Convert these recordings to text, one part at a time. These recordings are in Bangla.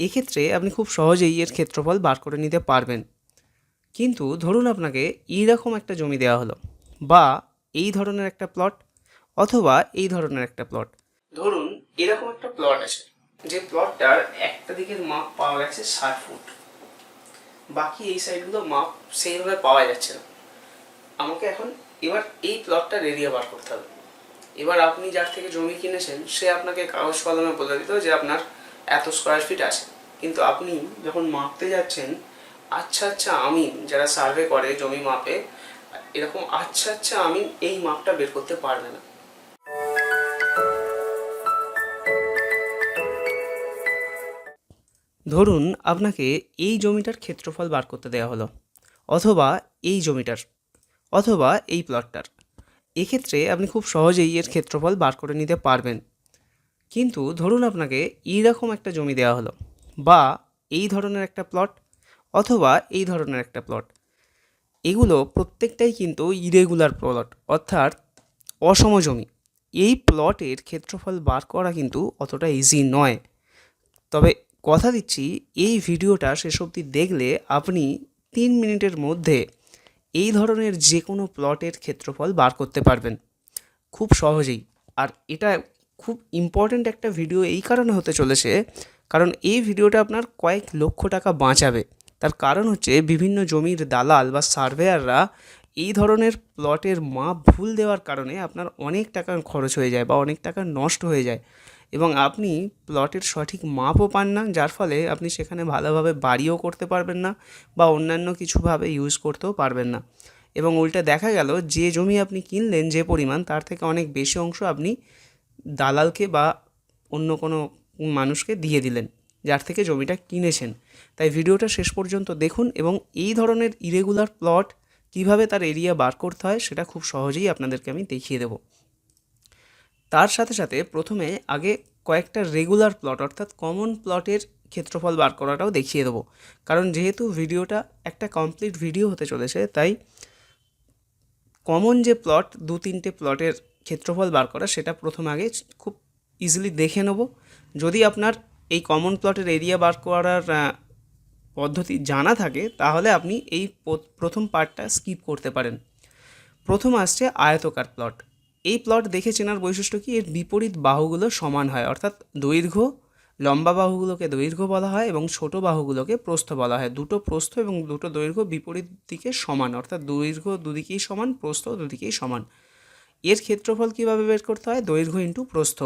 এক্ষেত্রে আপনি খুব সহজেই এর ক্ষেত্রফল বার করে নিতে পারবেন। কিন্তু ধরুন আপনাকে এইরকম একটা জমি দেওয়া হলো, বা এই ধরনের একটা প্লট অথবা এই ধরনের একটা প্লট ধরুন এরকম একটা প্লট আছে, যে প্লটটার একটা দিকের মাপ পাওয়া গেছে ষাট ফুট। বাকি এই সাইডগুলো মাপ সেইভাবে পাওয়া যাচ্ছে না। আমাকে এখন এবার এই প্লটটা এরিয়া বার করতে হবে। এবার আপনি যার থেকে জমি কিনেছেন, সে আপনাকে কাগজ কলমে বলে দিত যে আপনার এত স্কোয়ার ফিট আছে কিন্তু আপনি যখন মাপতে যাচ্ছেন আচ্ছা আচ্ছা আমি যারা সার্ভে করে জমি মাপে, এরকম আচ্ছা আচ্ছা আমি এই মাপটা বের করতে পারবে না। ধরুন আপনাকে এই জমিটার ক্ষেত্রফল বার করতে দেওয়া হলো, অথবা এই জমিটার, অথবা এই প্লটটার এক্ষেত্রে আপনি খুব সহজেই এর ক্ষেত্রফল বার করে নিতে পারবেন। কিন্তু ধরুন আপনাকে এইরকম একটা জমি দেওয়া হলো, বা এই ধরনের একটা প্লট অথবা এই ধরনের একটা প্লট এগুলো প্রত্যেকটাই কিন্তু ইরেগুলার প্লট অর্থাৎ অসম জমি। এই প্লটের ক্ষেত্রফল বার করা কিন্তু অতটা ইজি নয়। তবে কথা দিচ্ছি, এই ভিডিওটা শেষ অবধি দেখলে আপনি তিন মিনিটের মধ্যে এই ধরনের যে কোনো প্লটের ক্ষেত্রফল বার করতে পারবেন। খুব সহজেই। আর এটা খুব ইম্পর্ট্যান্ট একটা ভিডিও এই কারণে হতে চলেছে, কারণ এই ভিডিওটা আপনার কয়েক লক্ষ টাকা বাঁচাবে। তার কারণ হচ্ছে বিভিন্ন জমির দালাল বা সার্ভেয়াররা এই ধরনের প্লটের মাপ ভুল দেওয়ার কারণে আপনার অনেক টাকা খরচ হয়ে যায় বা অনেক টাকা নষ্ট হয়ে যায় এবং আপনি প্লটের সঠিক মাপও পান না, যার ফলে আপনি সেখানে ভালোভাবে বাড়িও করতে পারবেন না বা অন্যান্য কিছুভাবে ইউজ করতেও পারবেন না। এবং উল্টে দেখা গেল, যে জমি আপনি কিনলেন যে পরিমাণ, তার থেকে অনেক বেশি অংশ আপনি দালালকে বা অন্য কোনো মানুষকে দিয়ে দিলেন, যার থেকে জমিটা কিনেছেন। তাই ভিডিওটা শেষ পর্যন্ত দেখুন এবং এই ধরনের ইরেগুলার প্লট কীভাবে তার এরিয়া বার করতে হয় সেটা খুব সহজেই আপনাদেরকে আমি দেখিয়ে দেবো। তার সাথে সাথে প্রথমে আগে কয়েকটা রেগুলার প্লট অর্থাৎ কমন প্লটের ক্ষেত্রফল বার করাটাও দেখিয়ে দেবো। কারণ যেহেতু ভিডিওটা একটা কমপ্লিট ভিডিও হতে চলেছে, তাই কমন যে প্লট দু তিনটে প্লটের ক্ষেত্রফল বার করা, সেটা প্রথম আগে খুব ইজিলি দেখে নেব। যদি আপনার এই কমন প্লটের এরিয়া বার করার পদ্ধতি জানা থাকে, তাহলে আপনি এই প্রথম পার্টটা স্কিপ করতে পারেন। প্রথম আসছে আয়তকার প্লট এই প্লট দেখে চেনার বৈশিষ্ট্য কি? এর বিপরীত বাহুগুলো সমান হয়, অর্থাৎ দৈর্ঘ্য, লম্বা বাহুগুলোকে দৈর্ঘ্য বলা হয় এবং ছোট বাহুগুলোকে প্রস্থ বলা হয়। দুটো প্রস্থ এবং দুটো দৈর্ঘ্য বিপরীত দিকে সমান, অর্থাৎ দৈর্ঘ্য দুদিকেই সমান, প্রস্থ দুদিকেই সমান। এর ক্ষেত্রফল কীভাবে বের করতে হয়? দৈর্ঘ্য ইন্টু প্রস্থ।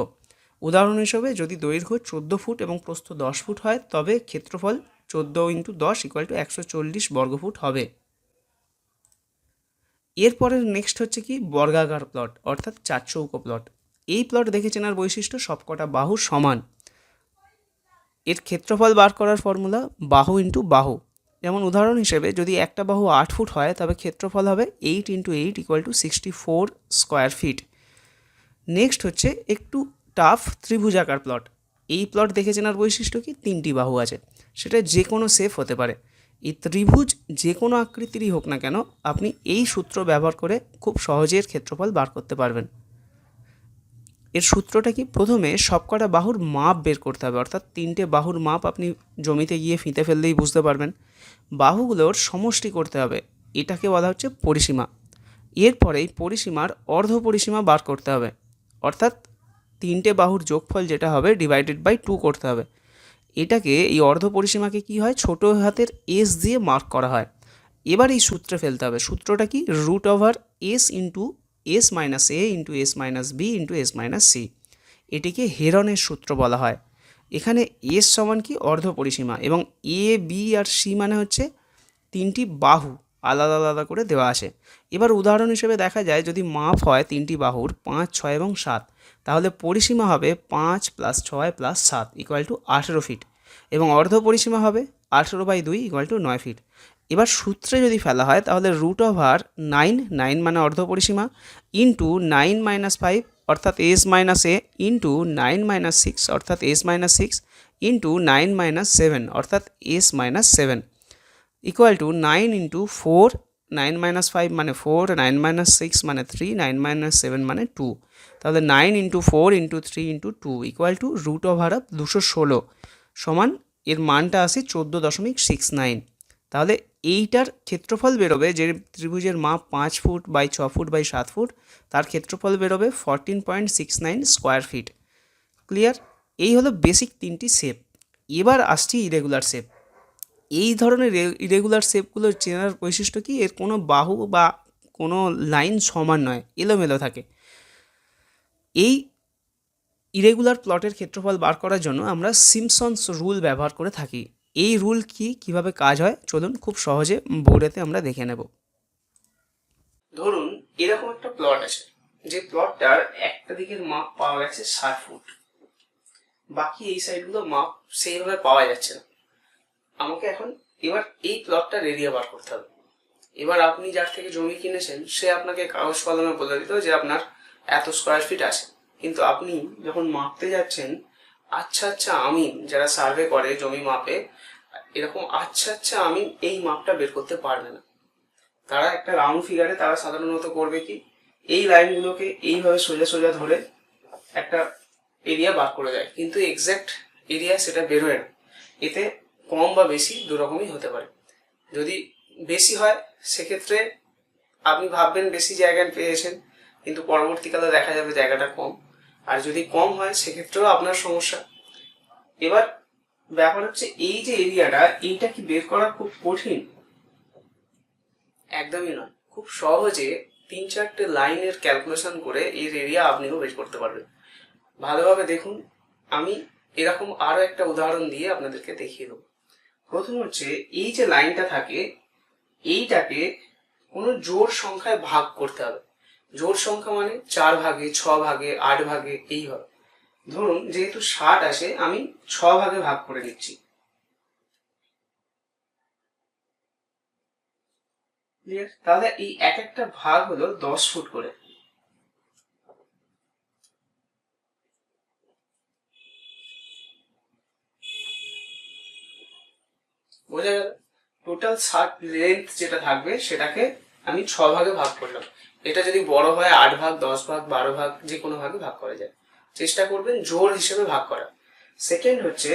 উদাহরণ হিসেবে যদি দৈর্ঘ্য চোদ্দ ফুট এবং প্রস্থ দশ ফুট হয়, তবে ক্ষেত্রফল চোদ্দ ইন্টু দশ ইকুয়াল টু একশো চল্লিশ বর্গফুট হবে। এরপরে নেক্সট হচ্ছে কি? বর্গাকার প্লট অর্থাৎ চার চৌকো প্লট এই প্লট দেখে চেনার বৈশিষ্ট্য সবকটা বাহু সমান। এর ক্ষেত্রফল বার করার ফর্মুলা বাহু ইন্টু বাহু। যেমন উদাহরণ হিসেবে যদি একটা বাহু আট ফুট হয়, তবে ক্ষেত্রফল হবে eight into eight equal to sixty four square feet next হচ্ছে একটু টাফ ত্রিভুজাকার প্লট এই প্লট দেখে চেনার বৈশিষ্ট্য কি? তিনটি বাহু আছে। সেটা যে কোনো সেফ হতে পারে। এই ত্রিভুজ যে কোনো আকৃতিরই হোক না কেন, আপনি এই সূত্র ব্যবহার করে খুব সহজে এর ক্ষেত্রফল বার করতে পারবেন। এর সূত্রটা কি? প্রথমে সবকটা বাহুর মাপ বের করতে হবে। অর্থাৎ তিনটে বাহুর মাপ আপনি জমিতে গিয়ে ফিতে ফেললেই বুঝতে পারবেন। বাহুগুলোর সমষ্টি করতে হবে। এটাকে বলা হচ্ছে পরিসীমা। এরপরে এই পরিসীমার অর্ধ পরিসীমা বার করতে হবে। অর্থাৎ তিনটে বাহুর যোগফল যেটা হবে ডিভাইডেড বাই টু করতে হবে। এটাকে এই অর্ধ পরিসীমাকে কি হয়? ছোট হাতের এস দিয়ে মার্ক করা হয়। এবার এই সূত্রে ফেলতে হবে। সূত্রটা কি? Root over S into S minus A into S minus B into S minus C এটিকে হেরনের সূত্র বলা হয়। এখানে এস সমান কি? অর্ধ পরিসীমা। এবং এ বি আর সি মানে হচ্ছে তিনটি বাহু আলাদা আলাদা করে দেওয়া আছে। এবার উদাহরণ হিসেবে দেখা যায়, যদি মাপ হয় তিনটি বাহুর পাঁচ, ছয় এবং সাত, তাহলে পরিসীমা হবে পাঁচ প্লাস ছয় প্লাস সাত ইকুয়াল টু আঠেরো ফিট এবং অর্ধ পরিসীমা হবে আঠেরো বাই দুই ইকুয়াল টু নয় ফিট এবার সূত্রে যদি ফেলা হয়, তাহলে রুট ওভার নাইন নাইন মানে অর্ধ পরিসীমা ইন্টু নাইন মাইনাস ফাইভ অর্থাৎ S minus A into nine minus six অর্থাৎ S minus six into nine minus seven অর্থাৎ S minus seven equal to nine into four nine minus five মানে ফোর নাইন মাইনাস সিক্স মানে থ্রি নাইন মাইনাস সেভেন মানে টু তাহলে nine into four into three into two equal to root over of দুশো ষোলো। সমান, এর মানটা আসে চোদ্দ দশমিক সিক্স নাইন তাহলে এইটার ক্ষেত্রফল বেরোবে যে ত্রিভুজের মাপ পাঁচ ফুট বাই ছ ফুট বাই সাত ফুট, তার ক্ষেত্রফল বেরোবে fourteen point six nine square feet clear এই হলো বেসিক তিনটি শেপ এবার আসছি ইরেগুলার শেপ এই ধরনের ইরেগুলার শেপগুলো চেনার বৈশিষ্ট্য কি? এর কোনো বাহু বা কোনো লাইন সমান নয়, এলোমেলো থাকে। এই ইরেগুলার প্লটের ক্ষেত্রফল বার করার জন্য আমরা সিমসন্স রুল ব্যবহার করে থাকি। এই রুল কি, কীভাবে কাজ হয়, চলুন খুব সহজে বোর্ডেতে আমরা দেখে নেব। ধরুন, এরকম একটা প্লট আছে, যে প্লটটার একটা দিকের মাপ পাওয়া গেছে ষাট ফুট বাকি এই সাইডগুলো মাপ সেইভাবে পাওয়া যাচ্ছে না। আমাকে এখন এবার এই প্লটটার এরিয়া বার করতে হবে। এবার আপনি যার থেকে জমি কিনেছেন, সে আপনাকে কাগজ কলমে বলে দিত যে আপনার এত স্কোয়ার ফিট আছে। কিন্তু আপনি যখন মাপতে যাচ্ছেন আচ্ছা আচ্ছা আমি যারা সার্ভে করে জমি মাপে, এরকম আচ্ছা আচ্ছা আমি এই মাপটা বের করতে পারবে না। তারা একটা রাউন্ড ফিগারে তারা সাধারণত করবে কি, এই লাইনগুলোকে এইভাবে সোজা সোজা ধরে একটা এরিয়া বার করে দেয়। কিন্তু এক্স্যাক্ট এরিয়া সেটা বেরোয় না। এতে কম বা বেশি দুরকমই হতে পারে। যদি বেশি হয়, সেক্ষেত্রে আপনি ভাববেন বেশি জায়গায় পেয়েছেন, কিন্তু পরবর্তীকালে দেখা যাবে জায়গাটা কম। আর যদি কম হয়, সেক্ষেত্রেও আপনার সমস্যা। এবার ব্যাপার হচ্ছে, এই যে এরিয়াটা, এইটা কি বের করা খুব কঠিন? একদমই নয়। খুব সহজে তিন চারটে লাইনের ক্যালকুলেশন করে এর এরিয়া আপনিও বের করতে পারবেন। ভালোভাবে দেখুন, আমি এরকম আরও একটা উদাহরণ দিয়ে আপনাদেরকে দেখিয়ে দেবো। প্রথম হচ্ছে, এই যে লাইনটা থাকে, এইটাকে কোনো জোর সংখ্যায় ভাগ করতে হবে। জোর সংখ্যা মানে চার ভাগে, ছ ভাগে, আট ভাগে এইভাবে ধরুন, যেহেতু ষাট আসে, আমি ছ ভাগে ভাগ করে নিচ্ছি। তাহলে এই এক একটা ভাগ হলো দশ ফুট করে। বোঝা গেল? টোটাল ষাট লেন্থ যেটা থাকবে, সেটাকে আমি ছ ভাগে ভাগ করলাম। এটা যদি বড় হয় আট ভাগ, দশ ভাগ, বারো ভাগ, যে কোনো ভাগে ভাগ করা যায়। চেষ্টা করবেন জোর হিসেবে ভাগ করা। সেকেন্ড হচ্ছে,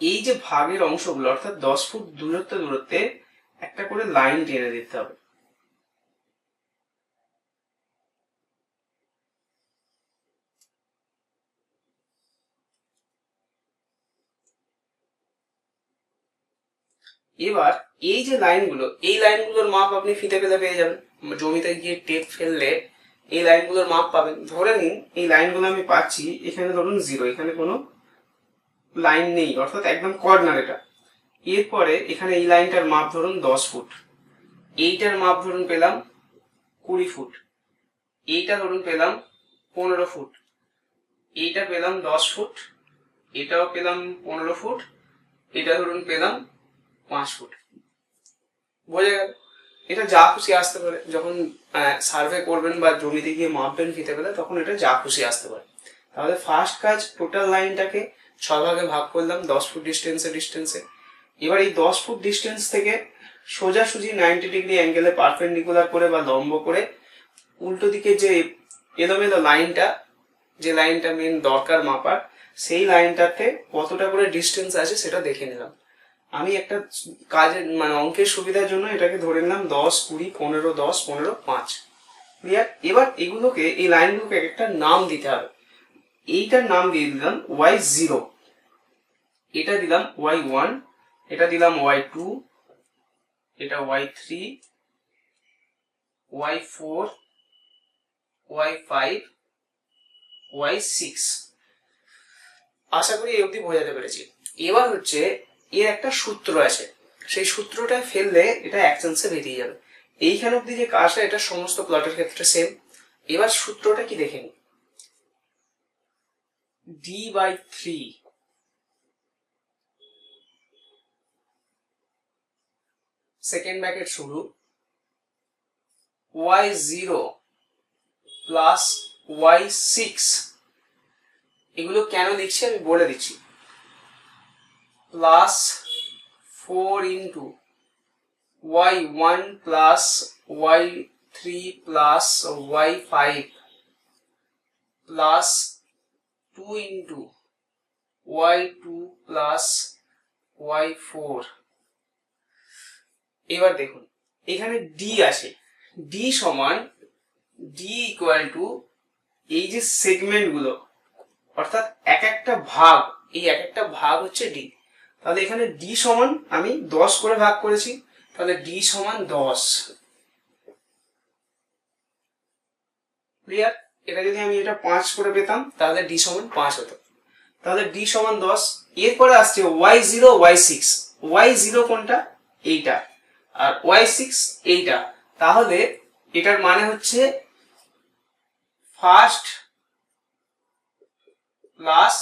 এই যে ভাগের অংশগুলো, অর্থাৎ দশ ফুট দূরত্ব, দূরত্বে একটা করে লাইন টেনে দিতে হবে। এবার এই যে লাইনগুলো, এই লাইনগুলোর মাপ আপনি ফিতে পেলে পেয়ে যাবেন। জমিতে গিয়ে টেপ ফেললে এই লাইনগুলোর মাপ পাবেন। ধরে নিন, এই লাইনগুলো আমি পাচ্ছি, এখানে ধরুন জিরো এখানে কোনো লাইন নেই, অর্থাৎ একদম কর্নার এটা। এরপরে এখানে এই লাইনটার মাপ ধরুন দশ ফুট। এইটার মাপ ধরুন পেলাম কুড়ি ফুট। এইটা ধরুন পেলাম পনেরো ফুট। এইটা পেলাম দশ ফুট, এটাও পেলাম পনেরো ফুট, এটা ধরুন পেলাম পাঁচ ফুট। বোঝা গেল। এটা যা খুশি আসতে পারে। যখন সার্ভে করবেন বা জমিতে গিয়ে মাপবেন ফিতে পেলে, তখন এটা যা খুশি আসতে পারে। তাহলে ফার্স্ট কাজ টোটাল লাইনটাকে ছ ভাগে ভাগ করলাম, দশ ফুট ডিস্টেন্সে ডিস্টেন্সে এবার এই দশ ফুট ডিস্টেন্স থেকে সোজাসুজি নাইনটি ডিগ্রি অ্যাঙ্গেলে পারপেন্ডিকুলার করে বা লম্ব করে উল্টো দিকে যে এলোমেলো লাইনটা যে লাইনটা মেন দরকার মাপার, সেই লাইনটাতে কতটা করে ডিস্টেন্স আছে সেটা দেখে নিলাম। আমি একটা কাজের মানে অঙ্কের সুবিধার জন্য এটাকে ধরে নিলাম দশ, কুড়ি, পনেরো, দশ, পনেরো, পাঁচ। ক্লিয়ার? এবার এগুলোকে, এই লাইনগুলোকে একটা নাম দিতে হবে। এইটার নাম দিয়ে দিলাম ওয়াই জিরো। এটা দিলাম ওয়াই ওয়ান, এটা দিলাম ওয়াই টু, এটা Y three, Y four, Y five, Y six. আশা করি এই অবধি বোঝাতে পেরেছি। এবার হচ্ছে এর একটা সূত্র আছে। সেই সূত্রটা ফেললে এটা এক চান্সে বেরিয়ে যাবে। এইখান অব্দি যে কাজটা, এটা সমস্ত প্লটের ক্ষেত্রে সেম এবার সূত্রটা কি দেখে নি D by three second bracket শুরু। Y zero plus Y six এগুলো কেন লিখছি আমি বলে দিচ্ছি। Plus four into Y one plus Y three plus Y five plus two into Y two plus Y four এবার দেখুন, এখানে ডি আছে। ডি সমান ডি ইকুয়াল টু এই যে সেগমেন্টগুলো, অর্থাৎ এক একটা ভাগ, এই এক একটা ভাগ হচ্ছে ডি তাহলে এখানে ডি সমান আমি দশ করে ভাগ করেছি, তাহলে ডি সমান দশ। ক্লিয়ার এটা যদি আমি এটা পাঁচ করে পেতাম, তাহলে ডি সমান পাঁচ হতো। তাহলে ডি সমান দশ, এরপরে আসছে Y zero Y six Y zero কোনটা? এইটা। আর ওয়াই সিক্স এইটা। তাহলে এটার মানে হচ্ছে ফার্স্ট প্লাস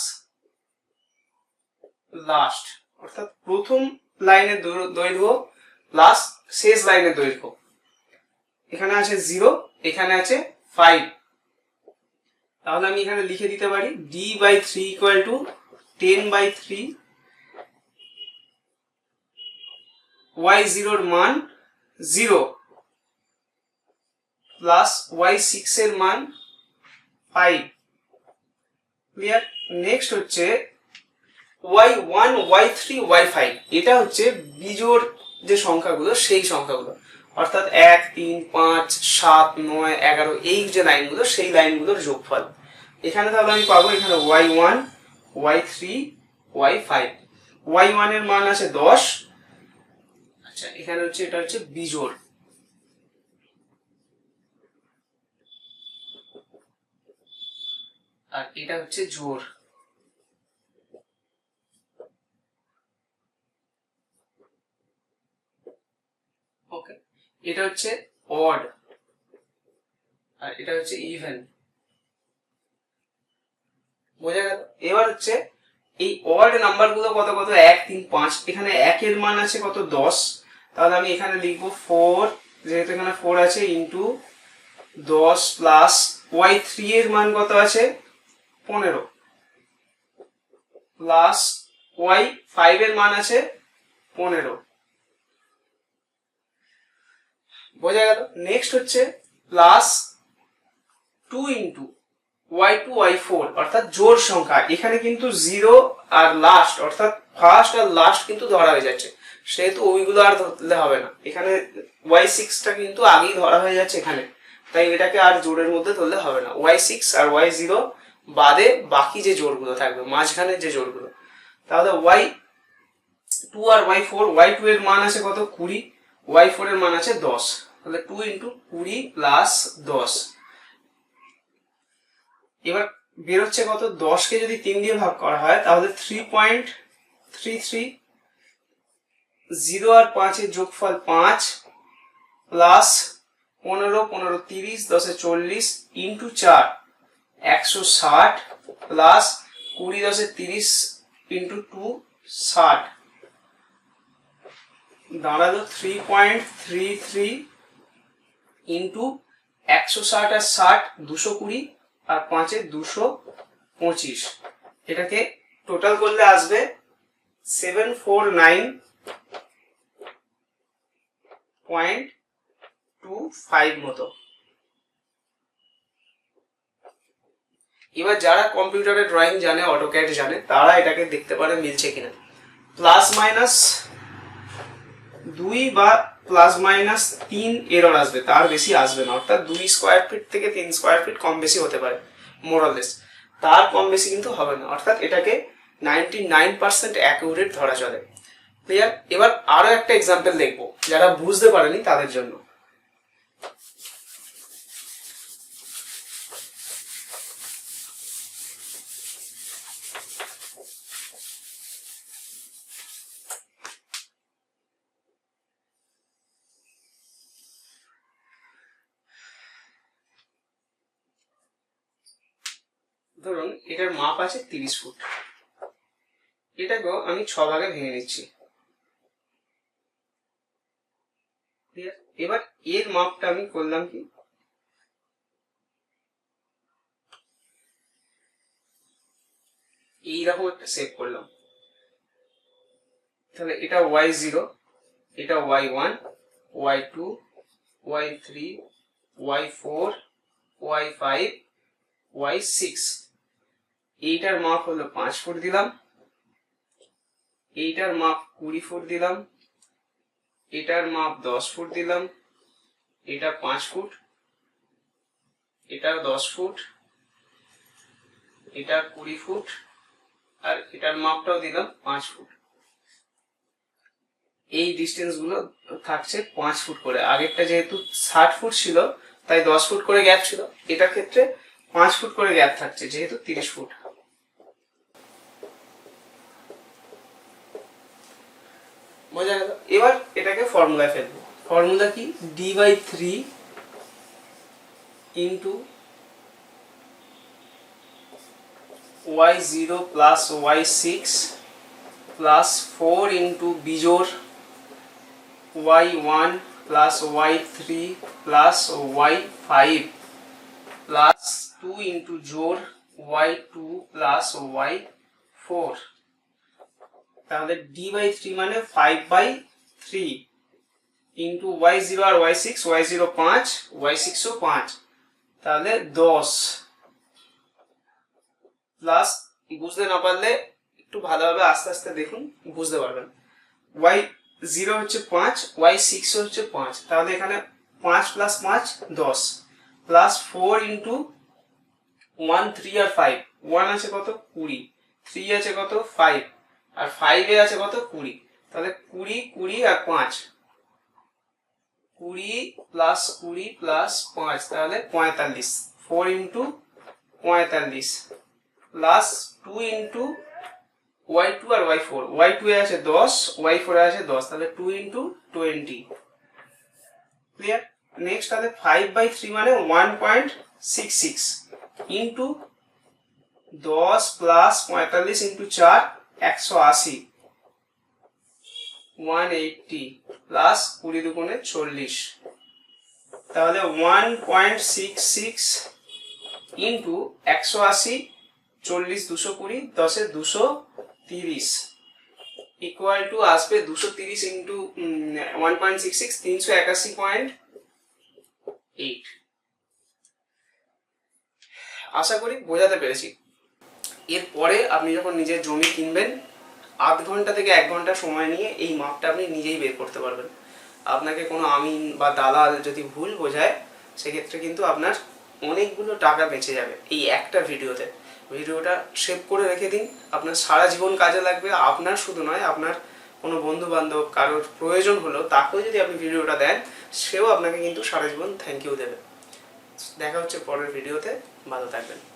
লাস্ট অর্থাৎ প্রথম লাইনের দৈর্ঘ্য প্লাস শেষ লাইনের দৈর্ঘ্য। এখানে আছে জিরো এখানে আছে ফাইভ তাহলে আমি এখানে লিখে দিতে পারি D by three equal to ten by three Y জিরোর মান জিরো প্লাস ওয়াই সিক্স এর মান ফাইভ ক্লিয়ার নেক্সট হচ্ছে Y one Y three Y five এটা হচ্ছে বিজোড় যে সংখ্যাগুলো, সেই সংখ্যাগুলো। অর্থাৎ এক, তিন, পাঁচ, সাত, নয়, এগারো, এই যে লাইনগুলো, সেই লাইনগুলোর যোগফল। এখানে তাহলে আমি পাবো এখানে Y one Y three Y five Y ওয়ানের মান আছে দশ। আচ্ছা এখানে হচ্ছে, এটা হচ্ছে বিজোড়। আর এটা হচ্ছে জোর ওকে এটা হচ্ছে অড আর এটা হচ্ছে ইভেন বোঝা গেল? এবার হচ্ছে এই অড নাম্বারগুলো কত কত? এক, তিন, পাঁচ। এখানে একের মান আছে কত? দশ। তাহলে আমি এখানে লিখব ফোর যেহেতু এখানে ফোর আছে ইন্টু দশ প্লাস ওয়াই থ্রি এর মান কত আছে? পনেরো। প্লাস ওয়াই ফাইভ এর মান আছে পনেরো। বোঝা গেল? নেক্সট হচ্ছে plus two into Y two Y four অর্থাৎ জোর সংখ্যা। এখানে কিন্তু জিরো আর লাস্ট অর্থাৎ ফার্স্ট আর লাস্ট কিন্তু ধরা হয়ে যাচ্ছে। সেহেতু ওইগুলো আর ধরলে হবে না। এখানে ওয়াই সিক্সটা কিন্তু আগেই ধরা হয়ে যাচ্ছে এখানে। তাই এটাকে আর জোরের মধ্যে ধরলে হবে না। ওয়াই সিক্স আর ওয়াই জিরো বাদে বাকি যে জোরগুলো থাকবে, মাঝখানের যে জোরগুলো তাহলে ওয়াই টু আর ওয়াই ফোর ওয়াই টু এর মান আছে কত? কুড়ি। ওয়াই ফোর এর মান আছে দশ। তাহলে টু ইন্টু কুড়ি প্লাস দশ। এবার বেরোচ্ছে কত? দশকে যদি তিন দিয়ে ভাগ করা হয়, তাহলে three point three three zero আর পাঁচের যোগফল পাঁচ প্লাস পনেরো পনেরো তিরিশ, দশে চল্লিশ ইন্টু চার, একশো ষাট প্লাস কুড়ি, দশে তিরিশ ইন্টু টু ষাট। দাঁড়াল three point three three into একশো ষাট আর ষাট, দুশো কুড়ি আর পাঁচে দুশো পঁচিশ। এটাকে টোটাল করলে আসবে seven four nine point two five মতো। এবার যারা কম্পিউটারে ড্রয়িং জানে অটোক্যাড জানে, তারা এটাকে দেখতে পারে মিলছে কিনা। প্লাস মাইনাস দুই বা প্লাস মাইনাস তিন এরর আসবে, তার বেশি আসবে না। অর্থাৎ দুই স্কোয়ার ফিট থেকে তিন স্কোয়ার ফিট কম বেশি হতে পারে মোরালেস তার কম বেশি কিন্তু হবে না, অর্থাৎ এটাকে নাইনটি নাইন পার্সেন্ট অ্যাকুরেট ধরা চলে। ক্লিয়ার এবার আরও একটা এক্সাম্পল দেখব, যারা বুঝতে পারেনি তাদের জন্য ধরুন এটার মাপ আছে তিরিশ ফুট। এটাকেও আমি ছ ভাগে ভেঙে নিচ্ছি। এবার এর মাপটা আমি করলাম কি? এইরকম একটা সেভ করলাম। তাহলে এটা ওয়াই জিরো এটা Y one Y two Y three Y four Y five Y six এইটার মাপ হলো পাঁচ ফুট দিলাম। এইটার মাপ কুড়ি ফুট দিলাম। এটার মাপ দশ ফুট দিলাম। এটা পাঁচ ফুট এটা দশ ফুট এটা কুড়ি ফুট আর এটার মাপটাও দিলাম পাঁচ ফুট এই ডিস্টেন্সগুলো থাকছে পাঁচ ফুট করে। আগেরটা যেহেতু ষাট ফুট ছিল, তাই দশ ফুট করে গ্যাপ ছিল। এটার ক্ষেত্রে পাঁচ ফুট করে গ্যাপ থাকছে, যেহেতু তিরিশ ফুট গেল। এবার এটাকে ফর্মুলায় ফেলব। ফর্মুলা কি? D by three into Y zero plus Y six plus four into বিজোর Y one plus Y three plus Y five plus two into জোর Y two plus Y four তাহলে ডি বাই থ্রি মানে five by three into Y zero R Y six Y zero পাঁচ ওয়াই সিক্সও পাঁচ। তাহলে দশ। প্লাস বুঝতে না পারলে একটু ভালোভাবে আস্তে আস্তে দেখুন, বুঝতে পারবেন। ওয়াই জিরো হচ্ছে পাঁচ ওয়াই সিক্স হচ্ছে পাঁচ। তাহলে এখানে পাঁচ প্লাস পাঁচ, দশ। Plus four into one three আর ফাইভ ওয়ান আছে কত? কুড়ি। থ্রি আছে কত? ফাইভ আর ফাইভে আছে কত? কুড়ি। তাহলে কুড়ি কুড়ি আর পাঁচ। কুড়ি প্লাস কুড়ি প্লাস পাঁচ, তাহলে পঁয়তাল্লিশ। ফোর ইন্টু পঁয়তাল্লিশ plus two into Y two আর ওয়াই ফোর ওয়াই টু এ আছে দশ ওয়াই ফোর আছে দশ, তাহলে two into twenty clear next তাহলে ফাইভ বাই থ্রি মানে one point six six into দশ প্লাস পঁয়তাল্লিশ ইন্টু চার একশো আশি। ওয়ান এইটটি প্লাস কুড়ি দুগুণে চল্লিশ। তাহলে one point six six into একশো আশি, চল্লিশ দুশো কুড়ি, দশে দুশো তিরিশ। ইকুয়াল টু আসবে দুশো তিরিশ into one point six six তিনশো একাশি পয়েন্ট এইট আশা করি বোঝাতে পেরেছি। এরপরে আপনি যখন নিজের জমি কিনবেন, আধ ঘণ্টা থেকে এক ঘণ্টা সময় নিয়ে এই মাপটা আপনি নিজেই বের করতে পারবেন। আপনাকে কোনো আমিন বা দালাল যদি ভুল বোঝায়, সেক্ষেত্রে কিন্তু আপনার অনেকগুলো টাকা বেঁচে যাবে এই একটা ভিডিওতে। ভিডিওটা সেভ করে রেখে দিন। আপনার সারা জীবন কাজে লাগবে। আপনার শুধু নয়, আপনার কোনো বন্ধু বান্ধব কারোর প্রয়োজন হলো তাকেও যদি আপনি ভিডিওটা দেন, সেও আপনাকে কিন্তু সারা জীবন থ্যাংক ইউ দেবে। দেখা হচ্ছে পরের ভিডিওতে। ভালো থাকবেন।